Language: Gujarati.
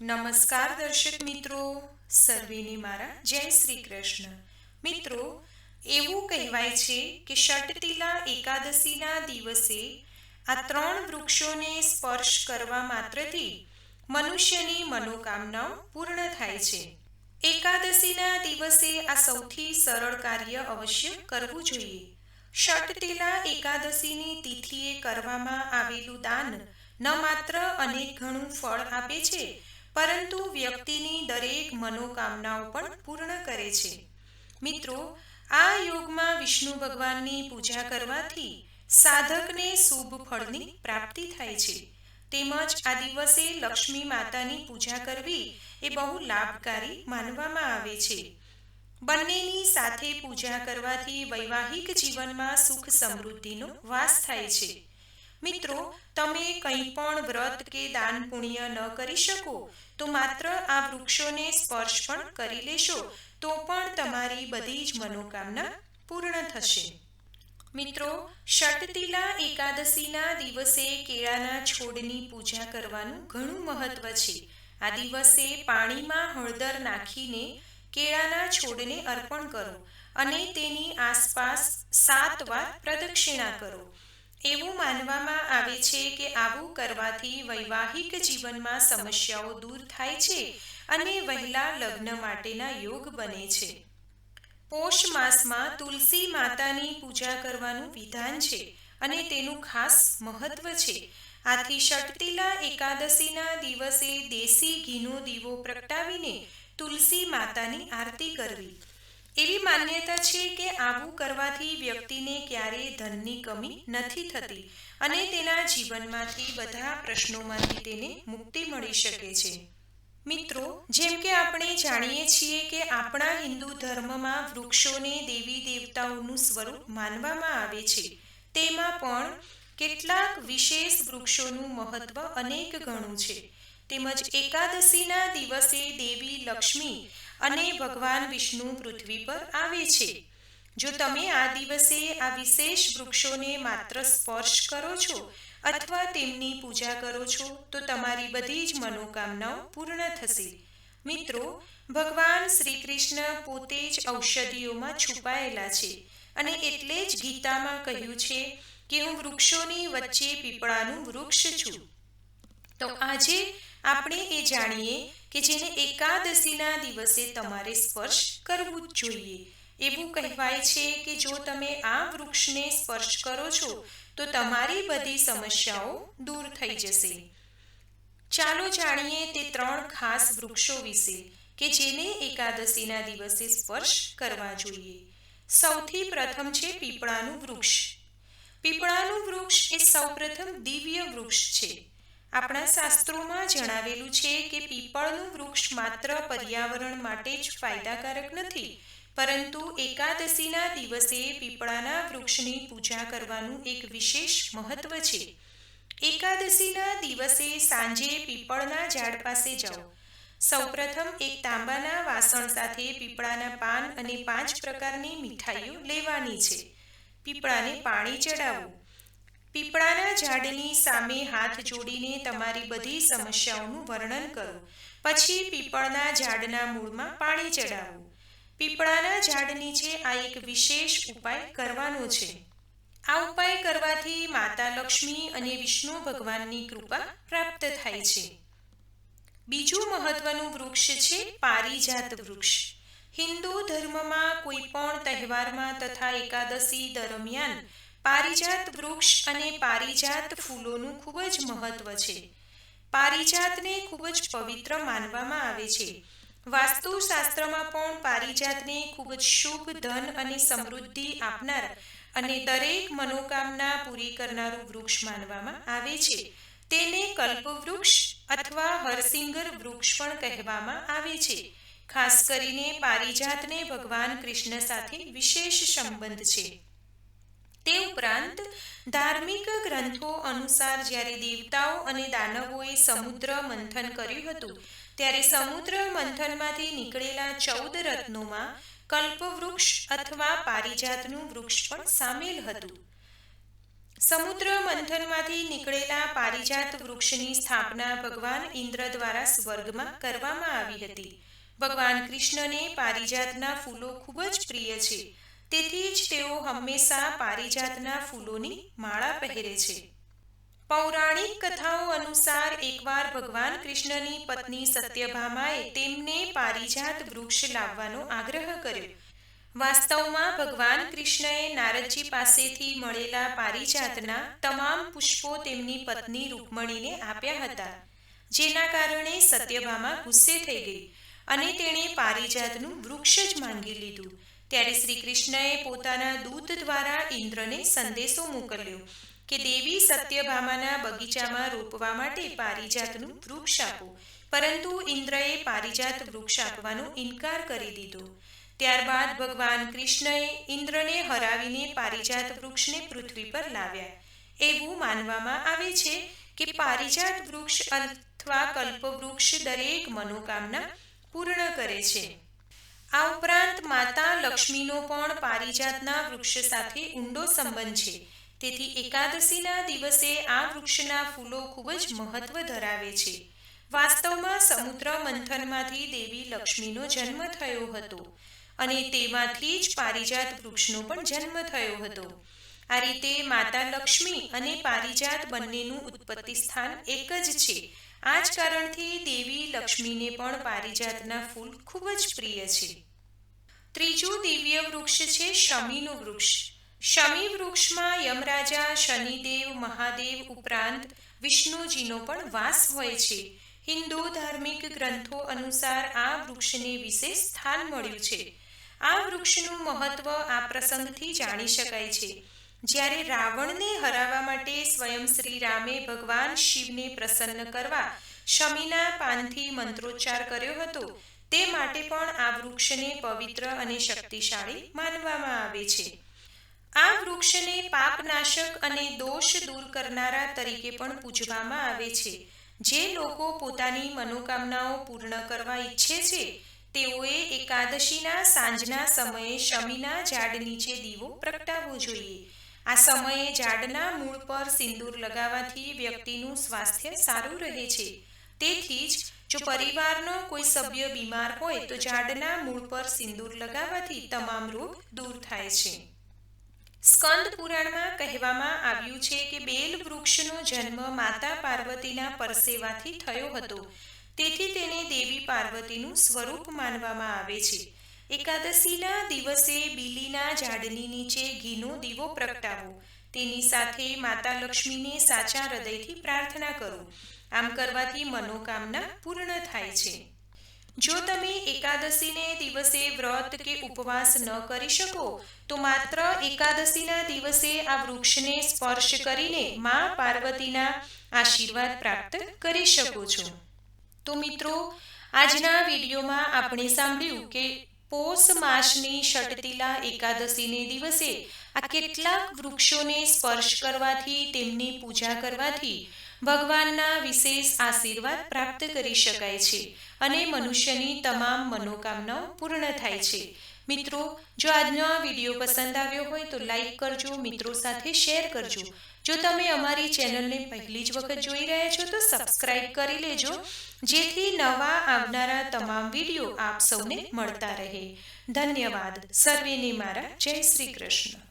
નમસ્કાર દર્શક મિત્રો, સર્વેને મારા, જય શ્રી કૃષ્ણ. મિત્રો, એવું કહેવાય છે કે ષટતિલા એકાદશીના દિવસે આ ત્રણ વૃક્ષોને સ્પર્શ કરવા માત્રથી મનુષ્યની મનોકામનાઓ પૂર્ણ થાય છે. એકાદશીના દિવસે આ સૌથી સરળ કાર્ય અવશ્ય કરવું જોઈએ. ષટતિલા એકાદશીની તિથિએ કરવામાં આવેલું દાન ન માત્ર અનેક ઘણું ફળ આપે છે પરંતુ વ્યક્તિની દરેક મનોકામનાઓ પણ પૂર્ણ કરે છે. મિત્રો, આ યોગમાં વિષ્ણુ ભગવાનની પૂજા કરવાથી સાધકને શુભ ફળની પ્રાપ્તિ થાય છે. તેમજ આ દિવસે લક્ષ્મી માતાની પૂજા કરવી એ બહુ લાભકારી માનવામાં આવે છે. બંનેની સાથે પૂજા કરવાથી વૈવાહિક જીવનમાં સુખ સમૃદ્ધિનો વાસ થાય છે. મિત્રો, તમે કંઈ પણ વ્રત કે દાન પુણ્ય ન કરી શકો, તો માત્ર આ વૃક્ષોને સ્પર્શ પણ કરી લેશો, તો પણ તમારી બધી જ મનોકામના પૂર્ણ થશે. મિત્રો, ષટતિલા એકાદશીના દિવસે કેળાના છોડની પૂજા કરવાનું ઘણું મહત્વ છે. આ દિવસે પાણીમાં હળદર નાખીને કેળાના છોડને અર્પણ કરો અને તેની આસપાસ સાત વાર પ્રદક્ષિણા કરો. એવું માનવામાં આવે છે કે આવું કરવાથી વૈવાહિક જીવનમાં સમસ્યાઓ દૂર થાય છે અને વહેલા લગ્ન માટેના યોગ બને છે. પોષ માસમાં તુલસી માતાની પૂજા કરવાનું વિધાન છે અને તેનું ખાસ મહત્વ છે. આથી શક્તિલા એકાદશીના દિવસે દેશી ઘીનો દીવો પ્રગટાવીને તુલસી માતાની આરતી કરવી. એવી માન્યતા છે કે આવું કરવાથી વ્યક્તિને ક્યારેય ધનની કમી નથી થતી અને તેના જીવનમાંથી બધા પ્રશ્નોમાંથી તેને મુક્તિ મળી શકે છે. મિત્રો, જેમ કે આપણે જાણીએ છીએ કે આપણા હિન્દુ ધર્મમાં વૃક્ષોને દેવી દેવતાઓનું સ્વરૂપ માનવામાં આવે છે. તેમાં પણ કેટલાક વિશેષ વૃક્ષોનું મહત્વ અનેક ગણું છે. તેમજ એકાદશીના દિવસે દેવી લક્ષ્મી અને ભગવાન વિષ્ણુ પૃથ્વી પર આવે છે. જો તમે આ દિવસે આ વિશેષ વૃક્ષોને માત્ર સ્પર્શ કરો છો અથવા તેમની પૂજા કરો છો, તો તમારી બધી જ મનોકામનાઓ પૂર્ણ થશે. મિત્રો, ભગવાન શ્રી કૃષ્ણ પોતે જ ઔષધિઓમાં છુપાયેલા છે અને એટલે જ ગીતામાં કહ્યું છે કે હું વૃક્ષોની વચ્ચે પીપળાનું વૃક્ષ છું. તો આજે આપણે એ જાણીએ કે જેને એકાદશીના દિવસે તમારે સ્પર્શ કરવું જ જોઈએ. એવું કહેવાય છે કે જો તમે આ વૃક્ષને સ્પર્શ કરો છો, તો તમારી બધી સમસ્યાઓ દૂર થઈ જશે. ચાલો જાણીએ તે ત્રણ ખાસ વૃક્ષો વિશે કે જેને એકાદશીના દિવસે સ્પર્શ કરવા જોઈએ. સૌથી પ્રથમ છે પીપળાનું વૃક્ષ. પીપળાનું વૃક્ષ એ સૌપ્રથમ દિવ્ય વૃક્ષ છે. આપણા શાસ્ત્રોમાં જણાવેલું છે કે પીપળનું વૃક્ષ માત્ર પર્યાવરણ માટે જ ફાયદાકારક નથી, પરંતુ એકાદશીના દિવસે પીપળાના વૃક્ષની પૂજા કરવાનું એક વિશેષ મહત્વ છે. એકાદશીના દિવસે સાંજે પીપળના ઝાડ પાસે જાઓ. સૌપ્રથમ એક તાંબાના વાસણ સાથે પીપળાના પાન અને પાંચ પ્રકારની મીઠાઈઓ લેવાની છે. પીપળાને પાણી ચડાવવું પીપળાના ઝાડની સામે હાથ જોડીને તમારી બધી સમસ્યાઓનું વર્ણન કરો. પછી પીપળના ઝાડના મૂળમાં પાણી ચડાવો. પીપળાના ઝાડ નીચે આ એક વિશેષ ઉપાય કરવાનો છે. આ ઉપાય કરવાથી માતા લક્ષ્મી અને વિષ્ણુ ભગવાનની કૃપા પ્રાપ્ત થાય છે. બીજું મહત્વનું વૃક્ષ છે પારિજાત વૃક્ષ. હિન્દુ ધર્મમાં કોઈ પણ તહેવારમાં તથા એકાદશી દરમિયાન પારિજાત વૃક્ષ અને પારિજાત ફૂલોનું ખૂબ જ મહત્વ છે. પારિજાતને ખૂબ જ પવિત્ર માનવામાં આવે છે. વાસ્તુશાસ્ત્રમાં પણ પારિજાતને ખૂબ જ શુભ ધન અને સમૃદ્ધિ આપનાર અને દરેક મનોકામના પૂરી કરનારું વૃક્ષ માનવામાં આવે છે. તેને કલ્પવૃક્ષ અથવા હરસિંગર વૃક્ષ પણ કહેવામાં આવે છે. ખાસ કરીને પારિજાતને ભગવાન કૃષ્ણ સાથે વિશેષ સંબંધ છે. તે ઉપરાંત ધાર્મિક ગ્રંથો અનુસાર જ્યારે દેવતાઓ અને દાનવોએ સમુદ્ર મંથન કર્યું હતું, ત્યારે સમુદ્ર મંથનમાંથી નીકળેલા ચૌદ રત્નોમાં કલ્પવૃક્ષ અથવા પારિજાતનું વૃક્ષ પણ સામેલ હતું. સમુદ્ર મંથનમાંથી નીકળેલા પારિજાત વૃક્ષની સ્થાપના ભગવાન ઇન્દ્ર દ્વારા સ્વર્ગમાં કરવામાં આવી હતી. ભગવાન કૃષ્ણને પારિજાતના ફૂલો ખૂબ જ પ્રિય છે. તેથી જ તેઓ હંમેશા પારિજાતના ફૂલોની માળા પહેરે છે. પૌરાણિક કથાઓ અનુસાર એકવાર ભગવાન કૃષ્ણની પત્ની સત્યભામાએ તેમને પારિજાત વૃક્ષ લાવવાનો આગ્રહ કર્યો. વાસ્તવમાં ભગવાન કૃષ્ણએ નારદજી પાસેથી મળેલા પારિજાતના તમામ પુષ્પો તેમની પત્ની રૂકમણીને આપ્યા હતા, જેના કારણે સત્યભામા ગુસ્સે થઈ ગઈ અને તેણે પારિજાતનું વૃક્ષ જ માંગી લીધું. ત્યારે શ્રી કૃષ્ણએ પોતાના દૂત દ્વારા ઇન્દ્રને સંદેશો મોકલ્યો કે દેવી સત્યભામાના બગીચામાં રોપવા માટે પારિજાતનું વૃક્ષ આપો. પરંતુ ઇન્દ્રએ પારિજાત વૃક્ષ આપવાનો ઇનકાર કરી દીધો. ત્યારબાદ ભગવાન કૃષ્ણએ ઇન્દ્રને હરાવીને પારિજાત વૃક્ષને પૃથ્વી પર લાવ્યા. એવું માનવામાં આવે છે કે પારિજાત વૃક્ષ અથવા કલ્પવૃક્ષ દરેક મનોકામના પૂર્ણ કરે છે. આ ઉપરાંત માતા લક્ષ્મીનો પણ પારિજાતના વૃક્ષ સાથે ઊંડો સંબંધ છે. તેથી એકાદશીના દિવસે આ વૃક્ષના ફૂલો ખૂબ જ મહત્વ ધરાવે છે. વાસ્તવમાં સમુદ્ર મંથનમાંથી દેવી લક્ષ્મીનો જન્મ થયો હતો અને તેમાંથી જ પારિજાત વૃક્ષનો પણ જન્મ થયો હતો. આ રીતે માતા લક્ષ્મી અને પારિજાત બંનેનું ઉત્પત્તિ સ્થાન એક જ છે. આ જ કારણથી દેવી લક્ષ્મીને પણ પારિજાતના ફૂલ ખૂબ જ પ્રિય છે. ત્રીજું દિવ્ય વૃક્ષ છે શમીનું વૃક્ષ. શમી વૃક્ષમાં યમરાજા, શનિદેવ, મહાદેવ ઉપરાંત વિષ્ણુજીનો પણ વાસ હોય છે. હિન્દુ ધાર્મિક ગ્રંથો અનુસાર આ વૃક્ષને વિશેષ સ્થાન મળ્યું છે. આ વૃક્ષનું મહત્વ આ પ્રસંગથી જાણી શકાય છે. જ્યારે રાવણને હરાવવા માટે સ્વયં શ્રી રામે ભગવાન શિવને પ્રસન્ન કરવા શમીના પાનથી મંત્રોચ્ચાર કર્યો હતો, તે માટે પણ આ વૃક્ષને પવિત્ર અને શક્તિશાળી માનવામાં આવે છે. આ વૃક્ષને પાપનાશક અને દોષ દૂર કરનારા તરીકે પણ પૂજવામાં આવે છે. જે લોકો પોતાની મનોકામનાઓ પૂર્ણ કરવા ઈચ્છે છે, તેઓએ એકાદશીના સાંજના સમયે શમીના ઝાડ નીચે દીવો પ્રગટાવવો જોઈએ. આ સમયે ઝાડના મૂળ પર સિંદૂર લગાવવાથી વ્યક્તિનું સ્વાસ્થ્ય સારું રહે છે. તેથી જ જો પરિવારનો કોઈ સભ્ય બીમાર હોય તો ઝાડના મૂળ પર સિંદૂર લગાવવાથી તમામ રોગ દૂર થાય છે. સ્કંદ પુરાણમાં કહેવામાં આવ્યું છે કે બેલ વૃક્ષનો જન્મ માતા પાર્વતીના પરસેવાથી થયો હતો. તેથી તેને દેવી પાર્વતીનું સ્વરૂપ માનવામાં આવે છે. એકાદશીના દિવસે બીલીના ઝાડની નીચે ઘીનો દીવો પ્રગટાવો. તેની સાથે માતા લક્ષ્મીને સાચા હૃદયથી પ્રાર્થના કરો. આમ કરવાથી મનોકામના પૂર્ણ થાય છે. જો તમે એકાદશીને દિવસે વ્રત કે ઉપવાસ ન કરી શકો, તો માત્ર એકાદશીના દિવસે આ વૃક્ષને સ્પર્શ કરીને મા પાર્વતીના આશીર્વાદ પ્રાપ્ત કરી શકો છો. તો મિત્રો, આજના વિડીયોમાં આપણે સાંભળ્યું કે પોષ માસની ષટતિલા એકાદશીને દિવસે આ કેટલાક વૃક્ષોને સ્પર્શ કરવાથી, તેમની પૂજા કરવાથી ભગવાનના વિશેષ આશીર્વાદ પ્રાપ્ત કરી શકાય છે અને મનુષ્યની તમામ મનોકામનાઓ પૂર્ણ થાય છે. મિત્રો, જો આજનો આ વીડિયો પસંદ આવ્યો હોય તો લાઈક કરજો, મિત્રો સાથે શેર કરજો. જો તમે અમારી ચેનલને પહેલી જ વખત જોઈ રહ્યા છો તો સબસ્ક્રાઇબ કરી લેજો, જેથી નવા આવનારા તમામ વીડિયો આપ સૌને મળતા રહે. ધન્યવાદ. સર્વેને મારા. જય શ્રી કૃષ્ણ.